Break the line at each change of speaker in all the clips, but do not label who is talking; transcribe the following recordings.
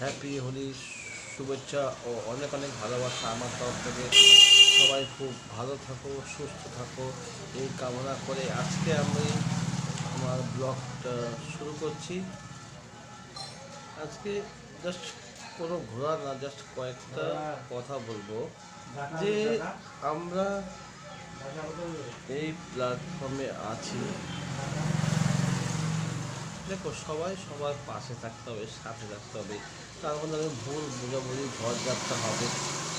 Happy Holi, শুভেচ্ছা ও অনেক অনেক ভালোবাসা আমার তরফ থেকে। সবাই খুব ভালো থাকো, সুস্থ থাকো। এই কামনা করে আজকে আমি আমার ব্লগটা শুরু করছি। আজকে জাস্ট কোনো ঘোরা না জাস্ট কয়েকটা কথা বলব। যে আমরা এই প্ল্যাটফর্মে আছি। দেখো, সবাই সবার পাশে থাকতে হবে, সাথে থাকতে হবে। তার মধ্যে ভুল বোঝাবুঝি ঘর যাত্রা হবে,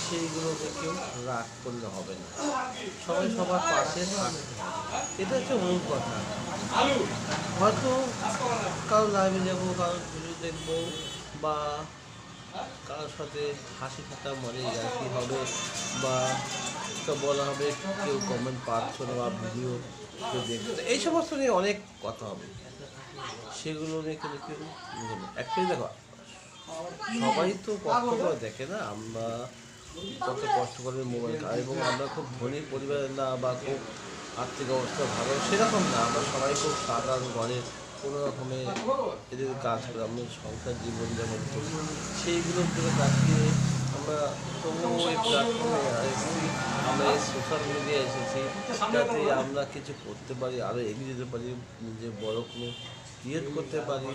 সেইগুলোকে কেউ রাগ করলে হবে না। সবাই সবার পাশে থাকতে হবে। এটা হচ্ছে মূল কথা। হয়তো কারও লাইভে যাব কারও ভিডিও দেখব, বা কারোর সাথে হাসি ঠাট্টা মনে ইয়ার্কি হবে, বা বলা হবে কেউ কমেন্ট পাচ্ছ না, বা ভিডিও দেখছ। এই সমস্ত নিয়ে অনেক কথা হবে। সেগুলো কিন্তু কেউ অ্যাকচুয়ালি দেখো, সবাই তো কষ্ট করে দেখে না, আমরা কত কষ্ট করে মোবাইল এবং আমরা খুব ধনী পরিবারের না বা খুব আর্থিক অবস্থা ভালো, সেরকম না, আমরা সবাই খুব সাধারণ ঘরে কোনো রকমে এদের কাজ করে, আমরা সংসার জীবন যেমন করি। সেইগুলোর তাকিয়ে আমরা আমরা এই সোশ্যাল মিডিয়ায় এসেছি, যাতে আমরা কিছু করতে পারি আরও এগিয়ে যেতে পারি নিজে বড় কোনো ক্রিয়েট করতে পারি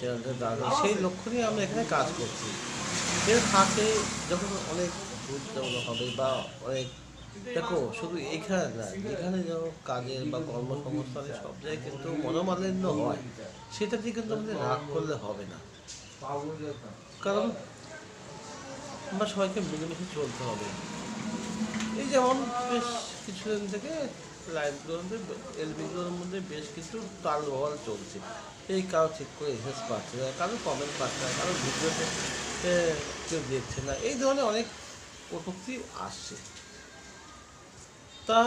চ্যানেলটা দাঁড়ানো সেই লক্ষ্য নিয়ে আমরা এখানে কাজ করছি। এর ফাঁকে যখন অনেক যাওয়া হবে বা অনেক, দেখো, শুধু এখানে না, এখানে যেন কাজের বা কর্মসংস্থানে সব জায়গায় কিন্তু মনোমালিন্য হয় সেটা দিয়ে কিন্তু আমাদের রাগ করলে হবে না। কারণ আমরা সবাইকে মিলেমিশে চলতে হবে। এই যেমন বেশ কিছুদিন থেকে লাইভগুলোর মধ্যে এলবিগুলোর মধ্যে বেশ কিছু তাল বহাল চলছে। এই কারও ঠিক করে এসেস পাচ্ছে না, কারও কমেন্ট পাচ্ছে না, কারও ভিডিওতে কেউ দেখছে না। এই ধরনের অনেক কটূক্তি আসছে। তা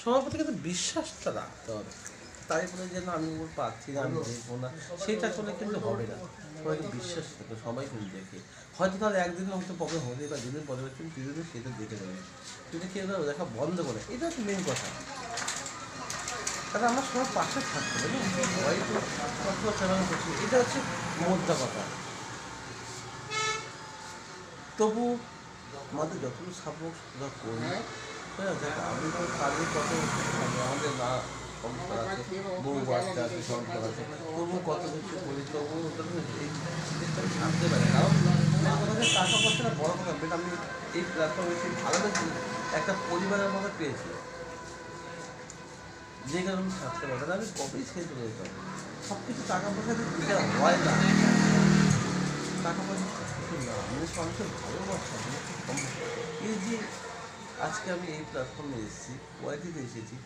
সবার প্রতি কিন্তু বিশ্বাসটা রাখতে হবে। তাই বলে যে না আমি ওর পাচ্ছি না আমি দেখব না। সেটা করলে কিন্তু হবে না। সবাইকে বিশ্বাস থাকে সবাই কিন্তু দেখে। হয়তো তাহলে একদিন হয়তো প্রবলেম হবে বা দুদিন পরে কিন্তু দুদিন সেটা দেখে দেবে কিন্তু কেউ দেখা বন্ধ করে? এটা হচ্ছে মেন কথা। কারণ আমার সবার পাশে থাকতে হবে না? সবাই তো চালানো করছি। এটা হচ্ছে মোদ্দা কথা। তবু আমাদের যতটুকু সাপোর্ট আমরা করি হ্যাঁ দেখ আমি তো কাজে কত আমাদের না সংসার কত কিছু করি তবু ওটা তো এই জিনিসটা আমি ছাড়তে পারি কারণ আমার টাকা পয়সাটা বড় কথা বেটা আমি এই প্ল্যাটফর্মে এসে ভালোবেসে একটা পরিবারের মতো পেয়েছি যে কারণে আমি ছাড়তে পারি না আমি কবেই ছেড়ে চলে যেতাম সব কিছু টাকা পয়সা দিতে হয় না টাকা পয়সা আমি মানুষের ভালোবাসা এই যে আজকে আমি এই প্ল্যাটফর্মে এসেছি ওয়াইটিতে এসেছি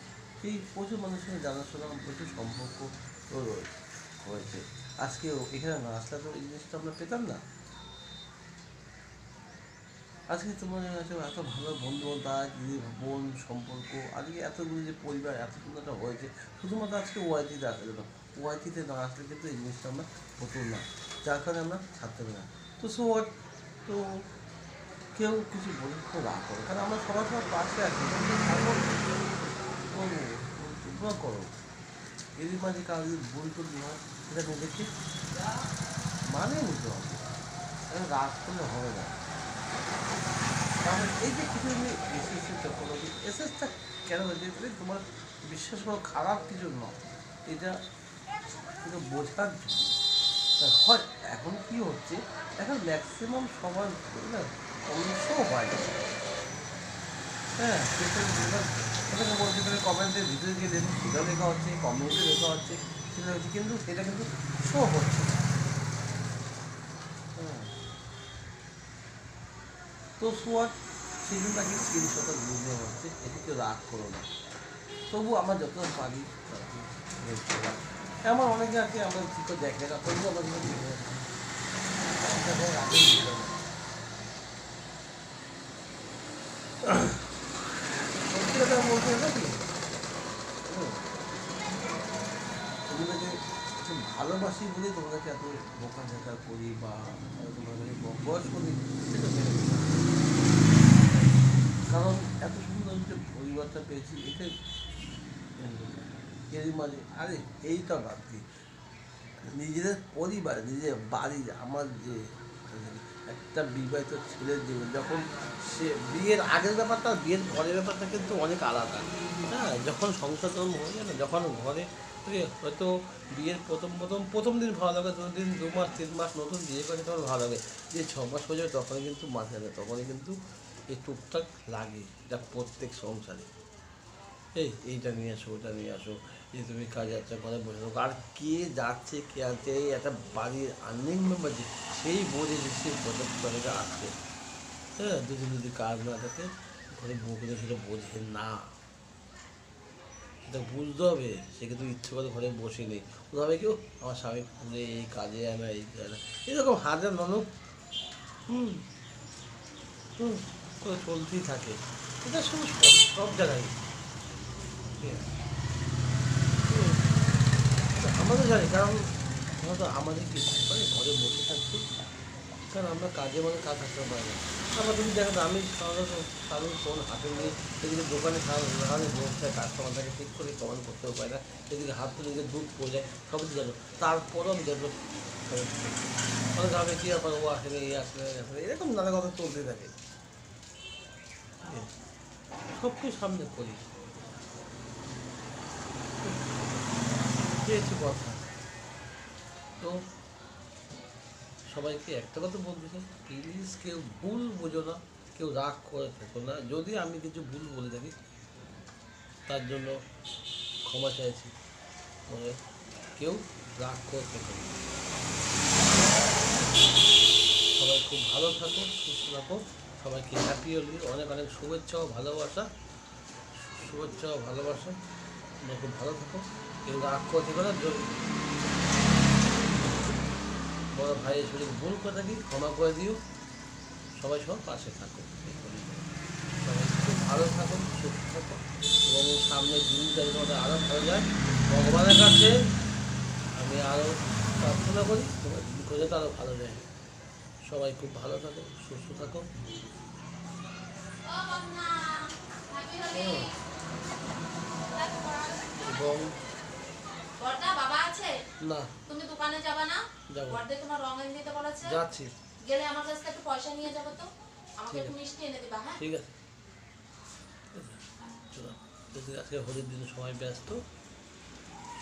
সেই প্রচুর মানুষের সঙ্গে জানাশোনা প্রচুর সম্পর্ক তো রয়ে- হয়েছে। আজকেও এখানে না আসলে তো এই জিনিসটা আমরা পেতাম না। আজকে তোমার কাছে এত ভালো বন্ধু বান্ধব দিদি বোন সম্পর্ক, আজকে এতগুলো যে পরিবার এত সুন্দরটা হয়েছে। শুধুমাত্র আজকে ওয়াইটিতে আসা যেত ওয়াইটিতে না আসলে কিন্তু এই জিনিসটা আমরা হতো না। যার কারণে আমরা ছাড়তে পারি না। তো সো তো কেউ কিছু বলে তো করো। কারণ আমরা সবার সবার পাশে আছি। তারপর তোমরা করো এরই মাঝে কারও যদি ভুল টুল হয় সেটা নিজেকে মানে নিতে হবে রাগ করলে হবে না এই যে কিছু আমি এসএসসি টেকনোলজি এসএসটা কেন হয়েছে তোমার বিশ্বাস করো খারাপ কিছু নয় এটা এটা বোঝার হয় এখন কি হচ্ছে এখন ম্যাক্সিমাম সবার না সমস্যাও হয় না হ্যাঁ বলছে এখানে কমেন্টের ভিতরে লেখা হচ্ছে লেখা হচ্ছে, সেটা হচ্ছে, কিন্তু সেটা কিন্তু শো হচ্ছে। হ্যাঁ হচ্ছে রাগ না তবু আমরা যতটা পারি। এমন অনেকে আছে, আমরা ঠিক করে দেখ দেখা তবু আমরা কিন্তু দিয়ে দেবো। একটা করে রাগেই দিয়ে দেবো। সত্যি কথা বলতে হবে কি হুম। তোমাদেরকে খুব ভালোবাসি বলে তোমাদেরকে এত বোকা ঝাঁকা করি বা তোমাদেরকে বয়স করি? সেটা নিতে হবে। কারণ এত সুন্দর যে পরিবারটা পেয়েছি, এটাই এরই মাঝে, আরে এইটা বাদ দিই নিজেদের পরিবার, নিজের বাড়ি, আমার যে একটা বিবাহিত ছেলের জীবন, যখন সে বিয়ের আগের ব্যাপারটা, বিয়ের পরের ব্যাপারটা কিন্তু অনেক আলাদা। হ্যাঁ যখন সংসার যখন হয়ে না যখন ঘরে ওই হয়তো বিয়ের প্রথম প্রথম প্রথম দিন ভালো লাগে দু দিন, দু মাস, তিন মাস নতুন বিয়ে করে তখন ভালো লাগে। যে ছ মাস হয়ে যাবে তখন কিন্তু মাথায় না তখনই কিন্তু এই টুকটাক লাগে এটা প্রত্যেক সংসারে। এই এইটা নিয়ে আসো, ওটা নিয়ে আসো, এই তুমি কাজে যাচ্ছে ঘরে বসে থাকো। আর কে যাচ্ছে, কে আছে এই একটা বাড়ির আর্নিং মেম্বার যে, সেই বোঝে যে সে টাকা আসছে হ্যাঁ দুদিন যদি কাজ না থাকে, ঘরে বউকে সেটা বোঝে না। সেটা বুঝতে হবে, সে কিন্তু ইচ্ছে করে ঘরে বসে নেই। ও ভাবে কেউ? আমার স্বামী ঘুরে এই কাজে যায় না এই না এরকম হাজার ননদ হুম হুম, করে চলতেই থাকে। এটা সব, সব- জায়গায়। আমাদের জানি, কারণ আমাদের কি, ঘরে বসে থাকছি। কারণ আমরা কাজে মানে কাজ থাকতে পারি না। আবার তুমি দেখো আমি সাধারণ ফোন হাতে নিয়ে এদিকে দোকানে সাধারণ বসে কাস্টমারটাকে ঠিক করে কমান করতেও পারে না। এদিকে হাত তুলে এদিকে দুধ পড়ে যায় সব কিছু জানো। তারপরও আমি দেখব অনেক ভাবে কী ব্যাপার? ও আসলে এই আসলে আসলে এরকম নানা কথা চলতে থাকে। সব কিছু সামনে করি। কথা। সবাইকে একটা কথা বলতে চাই প্লিজ কেউ ভুল বোঝো না, কেউ রাগ করে থেকো না। যদি আমি কিছু ভুল বলে থাকি, তার জন্য ক্ষমা চাইছি। মানে কেউ রাগ করে থাকো না। সবাই খুব ভালো থাকো, সুস্থ থাকো। সবাইকে হ্যাপি হলি অনেক অনেক শুভেচ্ছা ও ভালোবাসা। শুভেচ্ছা ও ভালোবাসা। তোমরা খুব ভালো থাকো। কেউ রাগ করে থেকো না। বড় ভাই যদি ভুল করে থাকি ক্ষমা করে দিও। সবাই সব পাশে থাকো সবাই খুব ভালো থাকো সুস্থ থাকো এবং সামনের দিনটা যেন আমাদের আরও ভালো যায় ভগবানের কাছে আমি আরও প্রার্থনা করি তোমার দিন করে যাতে আরও ভালো যায়। সবাই খুব ভালো থাকো সুস্থ থাকো। এবং
বড়দা বাবা আছে?
না।
তুমি দোকানে যাবে না। বড়দা তোমার রং এনে দিতে বলেছে।
যাচ্ছি।
গেলে আমার কাছ থেকে একটু পয়সা নিয়ে যাবে তো? আমাকে একটু মিষ্টি এনে দিবা হ্যাঁ?
ঠিক আছে। আজকে হোলির দিনে সবাই ব্যস্ত।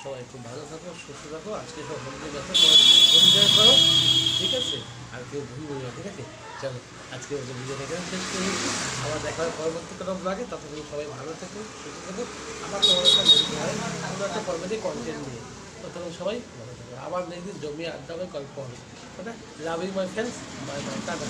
সবাই খুব ভালো থাকো সুস্থ থাকো। আজকে সব হোলিতে ব্যস্ত। এনজয় করো। কেউ ভুল হয়ে না, ঠিক আছে? চলো আজকে ওদের ভিডিও এখানে শেষ করি। আবার দেখা হয় পরবর্তী কোনো ব্লগে ততক্ষণ সবাই ভালো থাকুন সুস্থ থাকুন আবার একটা বলতে হয় কোনো একটা কমেডি কন্টেন্ট নিয়ে। ততক্ষণ সবাই ভালো থাকুন আবার দেখবি জমি আড্ডা হবে গল্প হবে। ওটা love you my friends bye bye tata.